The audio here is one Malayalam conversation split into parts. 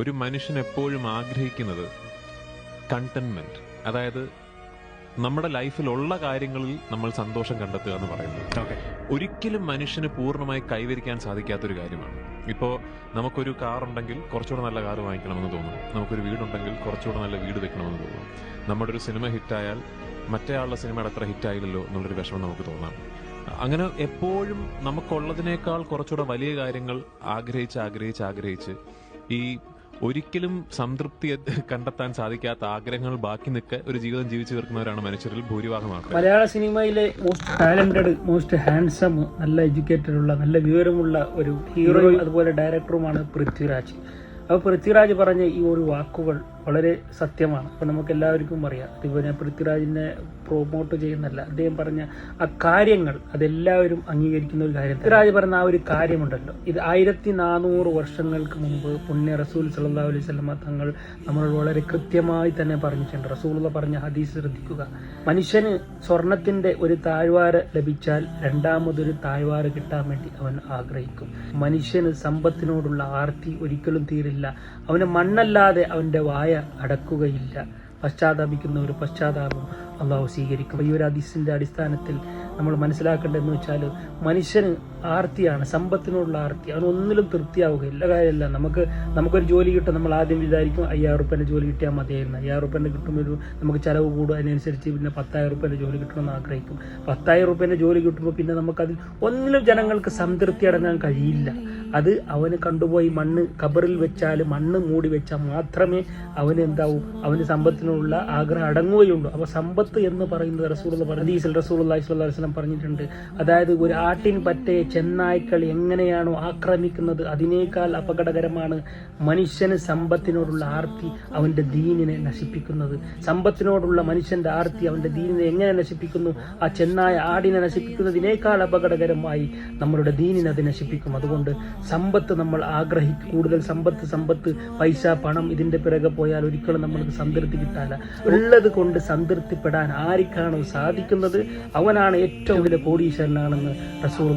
ഒരു മനുഷ്യൻ എപ്പോഴും ആഗ്രഹിക്കുന്നത് കണ്ടൻമെന്റ് അതായത് നമ്മുടെ ലൈഫിലുള്ള കാര്യങ്ങളിൽ നമ്മൾ സന്തോഷം കണ്ടെത്തുക എന്ന് പറയുന്നത്. ഒരിക്കലും മനുഷ്യന് പൂർണമായി കൈവരിക്കാൻ സാധിക്കാത്തൊരു കാര്യമാണ്. ഇപ്പോൾ നമുക്കൊരു കാർ ഉണ്ടെങ്കിൽ കുറച്ചുകൂടെ നല്ല കാർ വാങ്ങിക്കണമെന്ന് തോന്നും. നമുക്കൊരു വീടുണ്ടെങ്കിൽ കുറച്ചുകൂടെ നല്ല വീട് വെക്കണമെന്ന് തോന്നും. നമ്മുടെ ഒരു സിനിമ ഹിറ്റായാൽ മറ്റേ ആളുടെ സിനിമയുടെ അത്ര ഹിറ്റായില്ലല്ലോ എന്നുള്ളൊരു വിഷമം നമുക്ക് തോന്നാം. അങ്ങനെ എപ്പോഴും നമുക്കുള്ളതിനേക്കാൾ കുറച്ചുകൂടെ വലിയ കാര്യങ്ങൾ ആഗ്രഹിച്ച് ആഗ്രഹിച്ച് ആഗ്രഹിച്ച് ഈ ഒരിക്കലും സംതൃപ്തി കണ്ടെത്താൻ സാധിക്കാത്ത ആഗ്രഹങ്ങൾ ബാക്കി നിൽക്കെ ഒരു ജീവിതം ജീവിച്ചു തീർക്കുന്നവരാണ് മനുഷ്യരിൽ ഭൂരിഭാഗം മലയാള സിനിമയിലെ മോസ്റ്റ് ടാലന്റഡ് മോസ്റ്റ് ഹാൻസം നല്ല എഡ്യൂക്കേറ്റഡ് ഉള്ള നല്ല വിവരമുള്ള ഒരു ഹീറോയും അതുപോലെ ഡയറക്ടറുമാണ് പൃഥ്വിരാജ്. അപ്പോൾ പൃഥ്വിരാജ് പറഞ്ഞ ഈ ഒരു വാക്കുകൾ വളരെ സത്യമാണ്. അപ്പോൾ നമുക്ക് എല്ലാവർക്കും അറിയാം. ഇപ്പോൾ ഞാൻ പൃഥ്വിരാജിനെ പ്രൊമോട്ട് ചെയ്യുന്നല്ല അദ്ദേഹം പറഞ്ഞ ആ കാര്യങ്ങൾ അതെല്ലാവരും അംഗീകരിക്കുന്ന ഒരു കാര്യം പൃഥ്വിരാജ് പറഞ്ഞ ആ ഒരു കാര്യമുണ്ടല്ലോ. ഇത് ആയിരത്തി നാനൂറ് വർഷങ്ങൾക്ക് മുമ്പ് പുണ്യ റസൂൽ സല്ലാ അലൈഹി സ്വലമ തങ്ങൾ നമ്മൾ വളരെ കൃത്യമായി തന്നെ പറഞ്ഞിട്ടുണ്ട്. റസൂൽ പറഞ്ഞ ഹദീസ് ശ്രദ്ധിക്കുക. മനുഷ്യന് സ്വർണത്തിന്റെ ഒരു താഴ്വാര ലഭിച്ചാൽ രണ്ടാമതൊരു താഴ്വാര കിട്ടാൻ വേണ്ടി അവൻ ആഗ്രഹിക്കും. മനുഷ്യന് സമ്പത്തിനോടുള്ള ആർത്തി ഒരിക്കലും തീരില്ല. അവന് മണ്ണല്ലാതെ അവന്റെ വായ അടക്കുകയില്ല. പശ്ചാത്താപിക്കുന്ന ഒരു പശ്ചാത്താപം അള്ളാഹു സ്വീകരിക്കും. ഈ ഒരു ഹദീസിന്റെ അടിസ്ഥാനത്തിൽ നമ്മൾ മനസ്സിലാക്കേണ്ടതെന്ന് വെച്ചാൽ മനുഷ്യന് ആർത്തിയാണ് സമ്പത്തിനോടുള്ള ആർത്തി അവൻ ഒന്നിലും തൃപ്തിയാവുകയില്ല കാര്യമല്ല നമുക്ക് നമുക്കൊരു ജോലി കിട്ടും നമ്മൾ ആദ്യം വിചാരിക്കും അയ്യായിരം റുപ്യന്റെ ജോലി കിട്ടിയാൽ മതിയായിരുന്നു അയ്യായിരം റുപ്യന്റെ കിട്ടുമ്പോൾ നമുക്ക് ചിലവ് കൂടും അതിനനുസരിച്ച് പിന്നെ പത്തായിരം റുപ്യന്റെ ജോലി കിട്ടണമെന്ന് ആഗ്രഹിക്കും പത്തായിരം റുപ്യന്റെ ജോലി കിട്ടുമ്പോൾ പിന്നെ നമുക്കതിൽ ഒന്നിലും ജനങ്ങൾക്ക് സംതൃപ്തി അടങ്ങാൻ കഴിയില്ല അത് അവന് കണ്ടുപോയി മണ്ണ് കബറിൽ വെച്ചാൽ മണ്ണ് മൂടി വെച്ചാൽ മാത്രമേ അവന് എന്താവും അവന് സമ്പത്തിനുള്ള ആഗ്രഹം അടങ്ങുകയുള്ളൂ അപ്പോൾ സമ്പത്ത് എന്ന് പറയുന്നത് റസൂൾ പറഞ്ഞു ഈസൽ റസൂൾ അള്ളാഹി വസല്ലം പറഞ്ഞിട്ടുണ്ട് അതായത് ഒരു ആട്ടിൻ പറ്റയെ ചെന്നായ്ക്കൾ എങ്ങനെയാണോ ആക്രമിക്കുന്നത് അതിനേക്കാൾ അപകടകരമാണ് മനുഷ്യന് സമ്പത്തിനോടുള്ള ആർത്തി അവന്റെ ദീനിനെ നശിപ്പിക്കുന്നത്. സമ്പത്തിനോടുള്ള മനുഷ്യന്റെ ആർത്തി അവന്റെ ദീനിനെ എങ്ങനെ നശിപ്പിക്കുന്നു? ആ ചെന്നായ ആടിനെ നശിപ്പിക്കുന്നതിനേക്കാൾ അപകടകരമായി നമ്മളുടെ ദീനിനെ അത് നശിപ്പിക്കും. അതുകൊണ്ട് സമ്പത്ത് നമ്മൾ ആഗ്രഹിക്കും. കൂടുതൽ സമ്പത്ത് സമ്പത്ത് പൈസ പണം ഇതിന്റെ പിറകെ പോയാൽ ഒരിക്കലും നമ്മൾക്ക് സംതൃപ്തി കിട്ടാല ഉള്ളത് കൊണ്ട് സംതൃപ്തിപ്പെടാൻ ആർക്കാണോ സാധിക്കുന്നത്? അവനാണ് ഏറ്റവും വലിയ കോടീശ്വരനാണെന്ന് റസൂൽ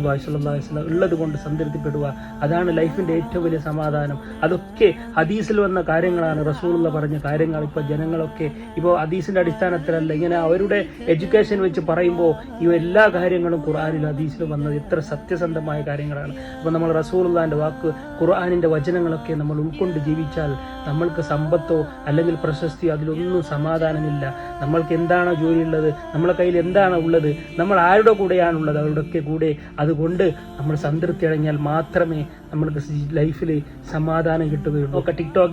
വസ്ലം ഉള്ളത് കൊണ്ട് സംതൃപ്തിപ്പെടുക. അതാണ് ലൈഫിന്റെ ഏറ്റവും വലിയ സമാധാനം. അതൊക്കെ ഹദീസിൽ വന്ന കാര്യങ്ങളാണ്. റസൂലുള്ള പറഞ്ഞ കാര്യങ്ങൾ. ഇപ്പോൾ ജനങ്ങളൊക്കെ ഇപ്പോൾ ഹദീസിന്റെ അടിസ്ഥാനത്തിലല്ല. ഇങ്ങനെ അവരുടെ എഡ്യൂക്കേഷൻ വെച്ച് പറയുമ്പോൾ ഈ എല്ലാ കാര്യങ്ങളും ഖുർആാനിൽ ഹദീസിൽ വന്നത് എത്ര സത്യസന്ധമായ കാര്യങ്ങളാണ്. അപ്പോൾ നമ്മൾ റസൂലുള്ളാന്റെ വാക്ക് ഖുർആാനിന്റെ വചനങ്ങളൊക്കെ നമ്മൾ ഉൾക്കൊണ്ട് ജീവിച്ചാൽ നമ്മൾക്ക് സമ്പത്തോ അല്ലെങ്കിൽ പ്രശസ്തിയോ അതിലൊന്നും സമാധാനമില്ല. നമ്മൾക്ക് എന്താണ് ജോലി ഉള്ളത് നമ്മളെ കയ്യിൽ എന്താണ് ഉള്ളത് നമ്മൾ ആരുടെ കൂടെയാണുള്ളത് അവരുടെയൊക്കെ കൂടെ. അതുകൊണ്ട് നമ്മൾ സംതൃപ്തി അടങ്ങിയാൽ മാത്രമേ നമ്മൾക്ക് ലൈഫിൽ സമാധാനം കിട്ടുകയുള്ളൂ. ഒക്കെ ടിക്ടോക്ക്.